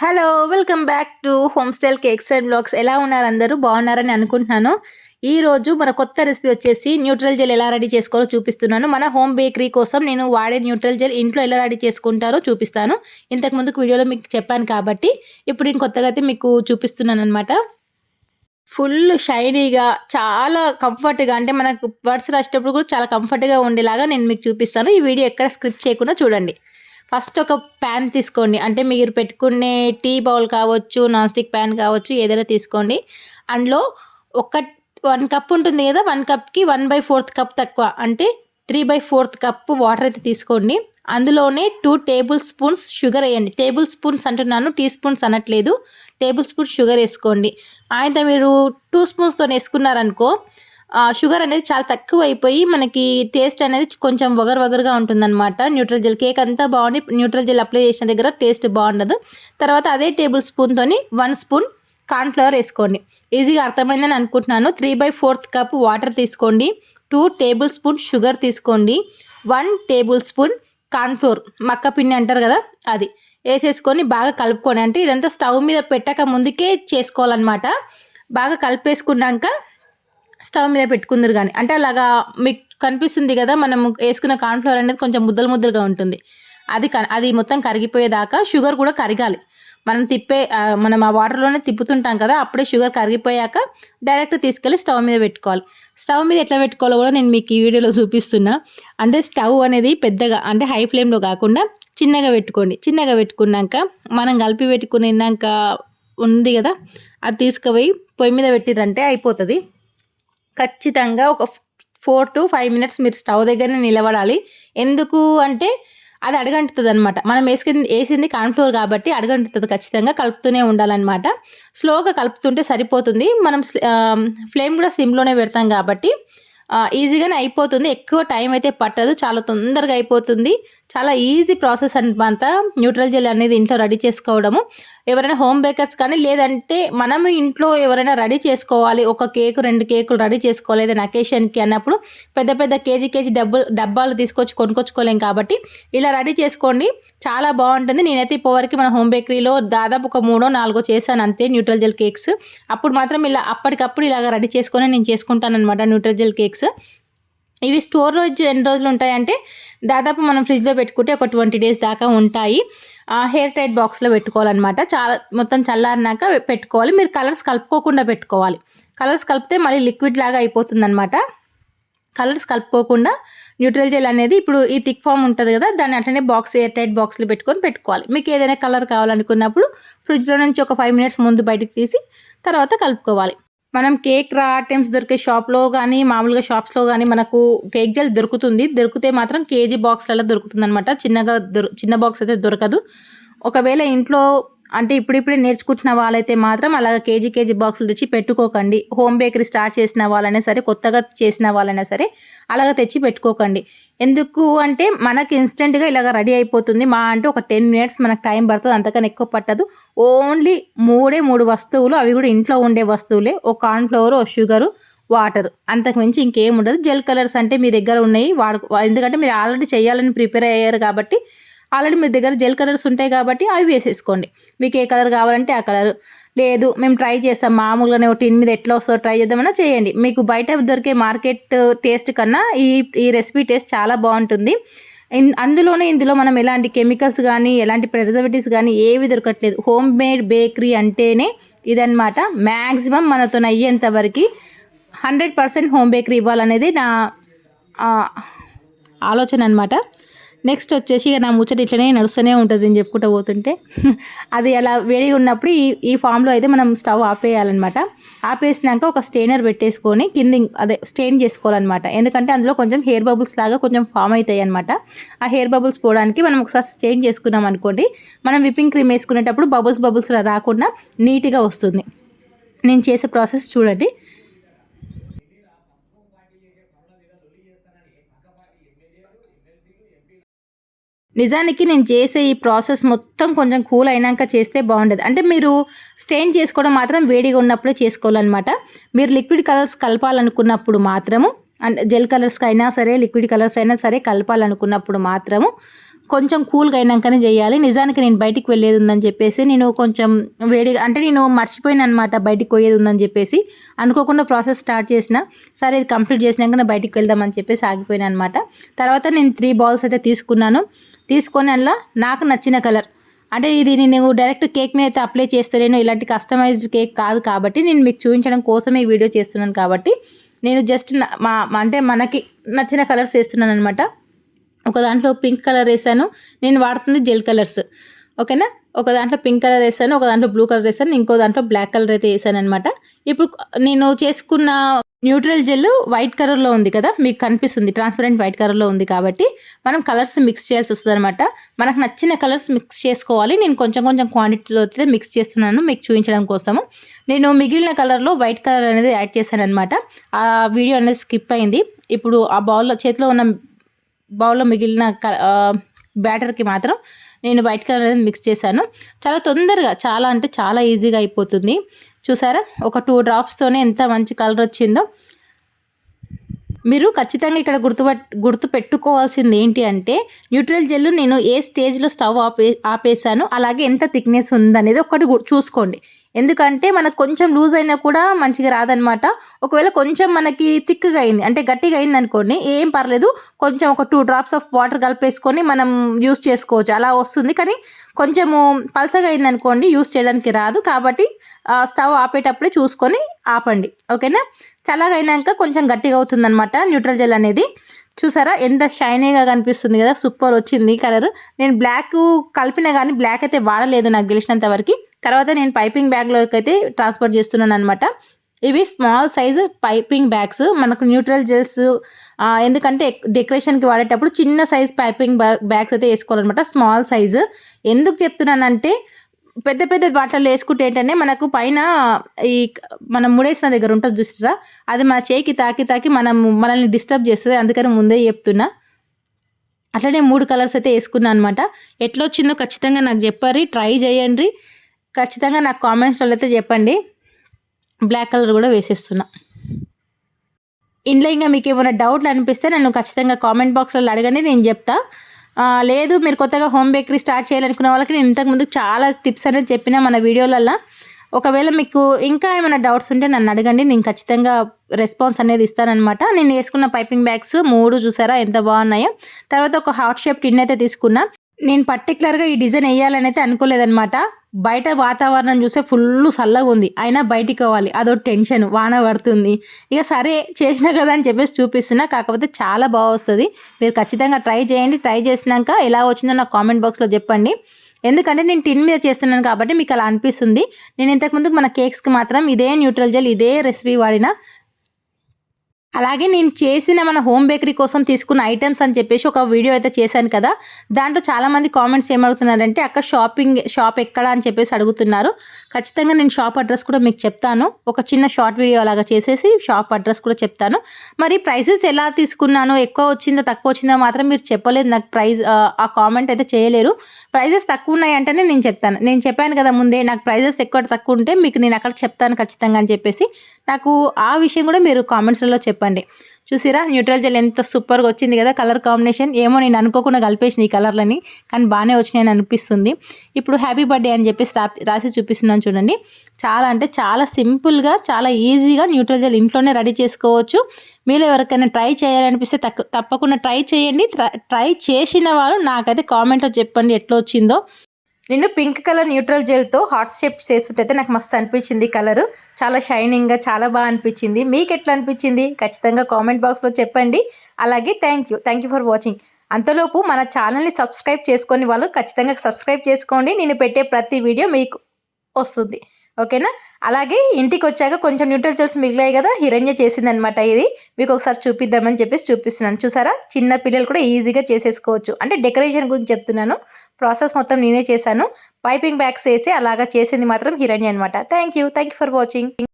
Hello welcome back to home style cakes and blogs ఎలా ఉన్నారు అందరూ? బాగున్నారని అనుకుంటున్నాను. ఈ రోజు మన కొత్త రెసిపీ వచ్చేసి న్యూట్రల్ జెల్ ఎలా రెడీ చేసుకోవాలో చూపిస్తున్నాను. మన హోమ్ బేకరీ కోసం నేను వాడే న్యూట్రల్ జెల్ ఇంట్లో ఎలా రెడీ చేసుకుంటారో చూపిస్తాను. ఇంతకు ముందుకు వీడియోలో మీకు చెప్పాను కాబట్టి ఇప్పుడు నేను కొత్తగా అయితే మీకు చూపిస్తున్నాను అనమాట ఫుల్ షైనీగా చాలా కంఫర్ట్గా అంటే మనకు వర్డ్స్ రాసేటప్పుడు కూడా చాలా కంఫర్ట్గా ఉండేలాగా నేను మీకు చూపిస్తాను. ఈ వీడియో ఎక్కడ స్క్రిప్ట్ చేయకుండా చూడండి. ఫస్ట్ ఒక ప్యాన్ తీసుకోండి. అంటే మీరు పెట్టుకునే టీ బౌల్ కావచ్చు నాన్ స్టిక్ ప్యాన్ కావచ్చు ఏదైనా తీసుకోండి. అందులో ఒక వన్ కప్ ఉంటుంది కదా వన్ కప్కి వన్ బై ఫోర్త్ కప్ తక్కువ. అంటే three by fourth cup water అయితే తీసుకోండి. అందులోనే టూ టేబుల్ స్పూన్స్ షుగర్ వేయండి. టేబుల్ స్పూన్స్ అంటున్నాను టీ స్పూన్స్ అనట్లేదు. టేబుల్ స్పూన్ షుగర్ వేసుకోండి. అయితే మీరు టూ స్పూన్స్తో వేసుకున్నారనుకో షుగర్ అనేది చాలా తక్కువ అయిపోయి మనకి టేస్ట్ అనేది కొంచెం వగరు వగరుగా ఉంటుందన్నమాట. న్యూట్రల్ జెల్ కేక్ అంతా బాగుంది న్యూట్రల్ జెల్ అప్లై చేసిన దగ్గర టేస్ట్ బాగుండదు. తర్వాత అదే టేబుల్ స్పూన్తోని వన్ స్పూన్ కార్న్ఫ్లవర్ వేసుకోండి. ఈజీగా అర్థమైందని అనుకుంటున్నాను. Three by fourth cup water తీసుకోండి. టూ టేబుల్ స్పూన్ షుగర్ తీసుకోండి. వన్ టేబుల్ స్పూన్ కార్న్ఫ్లోర్ మక్క పిండి అంటారు కదా అది వేసేసుకొని బాగా కలుపుకొని అంటే ఇదంతా స్టవ్ మీద పెట్టక ముందుకే చేసుకోవాలన్నమాట. బాగా కలిపేసుకున్నాక స్టవ్ మీద పెట్టుకుందరు కానీ. అంటే అలాగా మీకు కనిపిస్తుంది కదా మనం వేసుకున్న కార్న్ఫ్లవర్ అనేది కొంచెం ముద్దలు ముద్దలుగా ఉంటుంది. అది అది మొత్తం కరిగిపోయేదాకా షుగర్ కూడా కరగాలి. మనం తిప్పే మనం ఆ వాటర్లోనే తిప్పుతుంటాం కదా అప్పుడే షుగర్ కరిగిపోయాక డైరెక్ట్ తీసుకెళ్ళి స్టవ్ మీద పెట్టుకోవాలి. స్టవ్ మీద ఎట్లా పెట్టుకోవాలో కూడా నేను మీకు ఈ వీడియోలో చూపిస్తున్నా. అంటే స్టవ్ అనేది పెద్దగా అంటే హై ఫ్లేమ్లో కాకుండా చిన్నగా పెట్టుకోండి. చిన్నగా పెట్టుకున్నాక మనం కలిపి పెట్టుకున్నాక ఉంది కదా అది తీసుకుపోయి పొయ్యి మీద పెట్టిరంటే అయిపోతుంది. ఖచ్చితంగా ఒక ఫోర్ టు ఫైవ్ మినిట్స్ మీరు స్టవ్ దగ్గరనే నిలబడాలి. ఎందుకు అంటే అది అడగంటుతుంది అనమాట మనం వేసుకుంది వేసింది కార్న్ఫ్లోర్ కాబట్టి అడగంటుతుంది ఖచ్చితంగా కలుపుతూనే ఉండాలన్నమాట. స్లోగా కలుపుతుంటే సరిపోతుంది. మనం ఫ్లేమ్ కూడా సిమ్లోనే పెడతాం కాబట్టి ఈజీగానే అయిపోతుంది. ఎక్కువ టైం అయితే పట్టదు. చాలా తొందరగా అయిపోతుంది. చాలా ఈజీ ప్రాసెస్ అనమాట న్యూట్రల్ జెల్ అనేది ఇంట్లో రెడీ చేసుకోవడము. ఎవరైనా హోమ్ బేకర్స్ కానీ లేదంటే మనం ఇంట్లో ఎవరైనా రెడీ చేసుకోవాలి. ఒక కేకు రెండు కేకులు రెడీ చేసుకోవాలి ఏదైనా అకేషన్కి అన్నప్పుడు పెద్ద పెద్ద కేజీ కేజీ డబ్బు డబ్బాలు తీసుకొచ్చి కొనుక్కొచ్చుకోలేం కాబట్టి ఇలా రెడీ చేసుకోండి. చాలా బాగుంటుంది. నేనైతే ఇప్పటివరకు మన హోమ్ బేకరీలో దాదాపు ఒక మూడో నాలుగో చేశాను అంతే న్యూట్రల్ జెల్ కేక్స్. అప్పుడు మాత్రం ఇలా అప్పటికప్పుడు ఇలాగ రెడీ చేసుకొని నేను చేసుకుంటాను అనమాట న్యూట్రల్ జెల్ కేక్స్. ఇవి స్టోర్ రోజు ఎన్ని రోజులు ఉంటాయంటే దాదాపు మనం ఫ్రిడ్జ్లో పెట్టుకుంటే ఒక ట్వంటీ డేస్ దాకా ఉంటాయి. హెయిర్ టైట్ బాక్స్లో పెట్టుకోవాలన్నమాట. చాలా మొత్తం చల్లారినాక పెట్టుకోవాలి. మీరు కలర్స్ కలుపుకోకుండా పెట్టుకోవాలి. కలర్స్ కలిపితే మళ్ళీ లిక్విడ్ లాగా అయిపోతుందన్నమాట. కలర్స్ కలుపుకోకుండా న్యూట్రల్ జెల్ అనేది ఇప్పుడు ఈ థిక్ ఫామ్ ఉంటుంది కదా దాన్ని అట్లనే బాక్స్ ఎయిర్ టైట్ బాక్స్లో పెట్టుకొని పెట్టుకోవాలి. మీకు ఏదైనా కలర్ కావాలనుకున్నప్పుడు ఫ్రిడ్జ్లో నుంచి ఒక ఫైవ్ మినిట్స్ ముందు బయటకు తీసి తర్వాత కలుపుకోవాలి. మనం కేక్ రా ఐటమ్స్ దొరికే షాప్లో కానీ మామూలుగా షాప్స్లో కానీ మనకు కేక్ జెల్ దొరుకుతుంది. దొరికితే మాత్రం కేజీ బాక్స్లలో దొరుకుతుంది అనమాట చిన్నగా దొరు చిన్న బాక్స్ అయితే దొరకదు. ఒకవేళ ఇంట్లో అంటే ఇప్పుడిప్పుడే నేర్చుకుంటున్న వాళ్ళైతే మాత్రం అలాగ కేజీ కేజీ బాక్సులు తెచ్చి పెట్టుకోకండి. హోమ్ బేకరీ స్టార్ట్ చేసిన వాళ్ళైనా సరే కొత్తగా చేసిన వాళ్ళైనా సరే అలాగ తెచ్చి పెట్టుకోకండి. ఎందుకు అంటే మనకి ఇన్స్టెంట్గా ఇలాగ రెడీ అయిపోతుంది. మా అంటే ఒక టెన్ మినిట్స్ మనకు టైం పడుతుంది. అంతకన్నా ఎక్కువ పట్టదు. ఓన్లీ మూడే మూడు వస్తువులు అవి కూడా ఇంట్లో ఉండే వస్తువులే. ఒక కార్న్ఫ్లవర్ ఒక షుగరు వాటర్. అంతకు మించి ఇంకేం ఉండదు. జెల్ కలర్స్ అంటే మీ దగ్గర ఉన్నాయి. వాడు ఎందుకంటే మీరు ఆల్రెడీ చేయాలని ప్రిపేర్ అయ్యారు కాబట్టి ఆల్రెడీ మీ దగ్గర జెల్ కలర్స్ ఉంటాయి కాబట్టి అవి వేసేసుకోండి. మీకు ఏ కలర్ కావాలంటే ఆ కలర్. లేదు మేము ట్రై చేస్తాం. మామూలుగానే ఒక టిన్ మీద ఎట్లా వస్తుందో ట్రై చేద్దామన్నా చేయండి. మీకు బయట దొరికే మార్కెట్ టేస్ట్ కన్నా ఈ ఈ రెసిపీ టేస్ట్ చాలా బాగుంటుంది. అందులోనే ఇందులో మనం ఎలాంటి కెమికల్స్ కానీ ఎలాంటి ప్రిజర్వేటివ్స్ కానీ ఏవి దొరకట్లేదు. హోమ్ మేడ్ బేకరీ అంటేనే ఇదనమాట మ్యాక్సిమం మనతో అయ్యేంత వరకు హండ్రెడ్ పర్సెంట్ హోమ్ బేకరీ ఇవ్వాలనేది నా ఆలోచన అనమాట నెక్స్ట్ వచ్చేసి ఇక నా ముచ్చట ఇట్లనే నడుస్తూనే ఉంటుంది అని చెప్పుకుంటూ పోతుంటే అది అలా వేడిగా ఉన్నప్పుడు ఈ ఈ ఫామ్లో అయితే మనం స్టవ్ ఆపేయాలన్నమాట. ఆపేసినాక ఒక స్టెయినర్ పెట్టేసుకొని కింద అదే స్టెయిన్ చేసుకోవాలన్నమాట. ఎందుకంటే అందులో కొంచెం హెయిర్ బబుల్స్ లాగా కొంచెం ఫామ్ అవుతాయి అనమాట ఆ హెయిర్ బబుల్స్ పోవడానికి మనం ఒకసారి స్టెయిన్ చేసుకున్నాం అనుకోండి మనం విప్పింగ్ క్రీమ్ వేసుకునేటప్పుడు బబుల్స్ బబుల్స్ రాకుండా నీట్గా వస్తుంది. నేను చేసే ప్రాసెస్ చూడండి. నిజానికి నేను చేసే ఈ ప్రాసెస్ మొత్తం కొంచెం కూల్ అయినాక చేస్తే బాగుండేది. అంటే మీరు స్టెయిన్ చేసుకోవడం మాత్రం వేడిగా ఉన్నప్పుడే చేసుకోవాలన్నమాట. మీరు లిక్విడ్ కలర్స్ కలపాలనుకున్నప్పుడు మాత్రము అంటే జెల్ కలర్స్కి అయినా సరే లిక్విడ్ కలర్స్ అయినా సరే కలపాలనుకున్నప్పుడు మాత్రము కొంచెం కూల్గా అయినాకనే చేయాలి. నిజానికి నేను బయటికి వెళ్ళేది ఉందని చెప్పేసి నేను కొంచెం వేడిగా అంటే నేను మర్చిపోయిన అనమాట బయటికి పోయేది ఉందని చెప్పేసి. అనుకోకుండా ప్రాసెస్ స్టార్ట్ చేసిన సరే ఇది కంప్లీట్ చేసినాక బయటికి వెళ్దామని చెప్పేసి ఆగిపోయినా అనమాట తర్వాత నేను త్రీ బాల్స్ అయితే తీసుకున్నాను. తీసుకొని అలా నాకు నచ్చిన కలర్ అంటే ఇది నేను డైరెక్ట్ కేక్ మీద అయితే అప్లై చేస్తలేను. ఇలాంటి కస్టమైజ్డ్ కేక్ కాదు కాబట్టి నేను మీకు చూపించడం కోసమే వీడియో చేస్తున్నాను కాబట్టి నేను జస్ట్ మా అంటే మనకి నచ్చిన కలర్స్ వేస్తున్నాను అనమాట ఒక దాంట్లో పింక్ కలర్ వేసాను. నేను వాడుతుంది జెల్ కలర్స్. ఓకేనా? ఒక దాంట్లో పింక్ కలర్ వేసాను ఒక దాంట్లో బ్లూ కలర్ వేసాను ఇంకో దాంట్లో బ్లాక్ కలర్ అయితే వేసాను అనమాట ఇప్పుడు నేను చేసుకున్న న్యూట్రల్ జెల్ వైట్ కలర్లో ఉంది కదా మీకు కనిపిస్తుంది. ట్రాన్స్పరెంట్ వైట్ కలర్లో ఉంది కాబట్టి మనం కలర్స్ మిక్స్ చేయాల్సి వస్తుంది అనమాట మనకు నచ్చిన కలర్స్ మిక్స్ చేసుకోవాలి. నేను కొంచెం కొంచెం క్వాంటిటీలో అయితే మిక్స్ చేస్తున్నాను మీకు చూపించడం కోసము. నేను మిగిలిన కలర్లో వైట్ కలర్ అనేది యాడ్ చేశాను అనమాట ఆ వీడియో అనేది స్కిప్ అయింది. ఇప్పుడు ఆ బౌల్లో చేతిలో ఉన్న బౌల్లో మిగిలిన బ్యాటర్కి మాత్రం నేను వైట్ కలర్ అనేది మిక్స్ చేశాను. చాలా తొందరగా చాలా అంటే చాలా ఈజీగా అయిపోతుంది. చూసారా? ఒక టూ డ్రాప్స్తోనే ఎంత మంచి కలర్ వచ్చిందో. మీరు ఖచ్చితంగా ఇక్కడ గుర్తుపట్ గుర్తు పెట్టుకోవాల్సింది ఏంటి అంటే న్యూట్రల్ జెల్ నేను ఏ స్టేజ్లో స్టవ్ ఆపే ఆపేసాను అలాగే ఎంత థిక్నెస్ ఉందనేది ఒకటి చూసుకోండి. ఎందుకంటే మనకు కొంచెం లూజ్ అయినా కూడా మంచిగా రాదనమాట ఒకవేళ కొంచెం మనకి థిక్గా అయింది అంటే గట్టిగా అయింది అనుకోండి ఏం పర్లేదు. కొంచెం ఒక టూ డ్రాప్స్ ఆఫ్ వాటర్ కలిపేసుకొని మనం యూస్ చేసుకోవచ్చు. అలా వస్తుంది. కానీ కొంచెము పలసగా అయింది అనుకోండి యూస్ చేయడానికి రాదు. కాబట్టి స్టవ్ ఆపేటప్పుడే చూసుకొని ఆపండి. ఓకేనా? చల్లగా అయినాక కొంచెం గట్టిగా అవుతుందన్నమాట న్యూట్రల్ జెల్ అనేది. చూసారా? ఎంత షైనీగా కనిపిస్తుంది కదా. సూపర్ వచ్చింది కలర్. నేను బ్లాక్ కలిపినా కానీ బ్లాక్ అయితే వాడలేదు నాకు తెలిసినంత వరకు. తర్వాత నేను పైపింగ్ బ్యాగ్లోకి అయితే ట్రాన్స్ఫర్ చేస్తున్నాను అనమాట ఇవి స్మాల్ సైజు పైపింగ్ బ్యాగ్స్. మనకు న్యూట్రల్ జెల్స్ ఎందుకంటే డెకరేషన్కి వాడేటప్పుడు చిన్న సైజ్ పైపింగ్ బ్యాగ్స్ అయితే వేసుకోవాలన్నమాట స్మాల్ సైజు. ఎందుకు చెప్తున్నానంటే పెద్ద పెద్ద వాటిల్లో వేసుకుంటే ఏంటంటే మనకు పైన ఈ మనం ముడేసిన దగ్గర ఉంటుంది చూస్తారా అది మన చేయికి తాకి తాకి మనం మనల్ని డిస్టర్బ్ చేస్తుంది. అందుకని ముందే చెప్తున్నా. అట్లనే మూడు కలర్స్ అయితే వేసుకున్నాను అనమాట ఎట్లా వచ్చిందో ఖచ్చితంగా నాకు చెప్పారు. ట్రై చేయండి. ఖచ్చితంగా నాకు కామెంట్స్లో అయితే చెప్పండి. బ్లాక్ కలర్ కూడా వేసేస్తున్నా. ఇంట్లో ఇంకా మీకు ఏమైనా డౌట్లు అనిపిస్తే నన్ను ఖచ్చితంగా కామెంట్ బాక్స్లో అడగండి నేను చెప్తా. లేదు మీరు కొత్తగా హోమ్ బేకరీ స్టార్ట్ చేయాలనుకున్న వాళ్ళకి నేను ఇంతకుముందు చాలా టిప్స్ అనేది చెప్పిన మన వీడియోలల్లో. ఒకవేళ మీకు ఇంకా ఏమైనా డౌట్స్ ఉంటే నన్ను అడగండి నేను ఖచ్చితంగా రెస్పాన్స్ అనేది ఇస్తానమాట నేను వేసుకున్న పైపింగ్ బ్యాగ్స్ మూడు చూసారా ఎంత బాగున్నాయో. తర్వాత ఒక హాట్ షేప్ టిన్ అయితే తీసుకున్నా. నేను పర్టికులర్గా ఈ డిజైన్ వేయాలని అయితే అనుకోలేదనమాట బయట వాతావరణం చూస్తే ఫుల్ చల్లగా ఉంది. అయినా బయటికి పోవాలి. అదో టెన్షన్ వాన పడుతుంది. ఇక సరే చేసినా కదా అని చెప్పేసి చూపిస్తున్నా. కాకపోతే చాలా బాగా వస్తుంది. మీరు ఖచ్చితంగా ట్రై చేయండి. ట్రై చేసినాక ఎలా వచ్చిందో నాకు కామెంట్ బాక్స్లో చెప్పండి. ఎందుకంటే నేను టిన్ మీద చేస్తున్నాను కాబట్టి మీకు అలా అనిపిస్తుంది. నేను ఇంతకుముందు మన కేక్స్కి మాత్రం ఇదే న్యూట్రల్ జెల్ ఇదే రెసిపీ వాడిన. అలాగే నేను చేసిన మన హోమ్ బేకరీ కోసం తీసుకున్న ఐటమ్స్ అని చెప్పేసి ఒక వీడియో అయితే చేశాను కదా. దాంట్లో చాలామంది కామెంట్స్ ఏమడుగుతున్నారంటే అక్క షాపింగ్ షాప్ ఎక్కడ? అని చెప్పేసి అడుగుతున్నారు. ఖచ్చితంగా నేను షాప్ అడ్రస్ కూడా మీకు చెప్తాను. ఒక చిన్న షార్ట్ వీడియో అలాగా చేసేసి షాప్ అడ్రస్ కూడా చెప్తాను. మరి ప్రైసెస్ ఎలా తీసుకున్నాను ఎక్కువ వచ్చిందో తక్కువ వచ్చిందో మాత్రం మీరు చెప్పలేదు. నాకు ప్రైస్ ఆ కామెంట్ అయితే చేయలేరు. ప్రైజెస్ తక్కువ ఉన్నాయి అంటేనే నేను చెప్తాను. నేను చెప్పాను కదా ముందే నాకు ప్రైజెస్ ఎక్కువ తక్కువ ఉంటే మీకు నేను అక్కడ చెప్తాను ఖచ్చితంగా అని చెప్పేసి నాకు ఆ విషయం కూడా మీరు కామెంట్స్లలో చెప్పండి. చూసిరా న్యూట్రల్ జెల్ ఎంత సూపర్గా వచ్చింది కదా కలర్ కాంబినేషన్. ఏమో నేను అనుకోకుండా కలిపేసిన ఈ కలర్లని కానీ బాగానే వచ్చినాయని అనిపిస్తుంది. ఇప్పుడు హ్యాపీ బర్త్డే అని చెప్పేసి రాసి చూపిస్తున్నాను చూడండి. చాలా అంటే చాలా సింపుల్గా చాలా ఈజీగా న్యూట్రల్ జెల్ ఇంట్లోనే రెడీ చేసుకోవచ్చు. మీరు ఎవరికైనా ట్రై చేయాలనిపిస్తే తప్పకుండా ట్రై చేయండి. ట్రై చేసిన వారు నాకైతే కామెంట్లో చెప్పండి ఎట్లా వచ్చిందో. నేను పింక్ కలర్ న్యూట్రల్ జెల్తో హాట్ షేప్స్ చేస్తుంటైతే నాకు మస్తు అనిపించింది కలర్. చాలా షైనింగ్గా చాలా బాగా అనిపించింది. మీకు ఎట్లా అనిపించింది? ఖచ్చితంగా కామెంట్ బాక్స్లో చెప్పండి. అలాగే thank you thank you for watching. అంతలోపు మన ఛానల్ని సబ్స్క్రైబ్ చేసుకొని వాళ్ళు ఖచ్చితంగా సబ్స్క్రైబ్ చేసుకోండి. నేను పెట్టే ప్రతి వీడియో మీకు వస్తుంది. ఓకేనా? అలాగే ఇంటికి వచ్చాక కొంచెం న్యూట్రల్ మిగిలాయి కదా హిరణ్య చేసిందనమాట ఇది. మీకు ఒకసారి చూపిద్దామని చెప్పేసి చూపిస్తున్నాను. చూసారా? చిన్న పిల్లలు కూడా ఈజీగా చేసేసుకోవచ్చు. అంటే డెకరేషన్ గురించి చెప్తున్నాను. ప్రాసెస్ మొత్తం నేనే చేశాను. పైపింగ్ బ్యాగ్స్ వేసి అలాగా చేసింది మాత్రం హిరణ్య అనమాట thank you thank you for watching.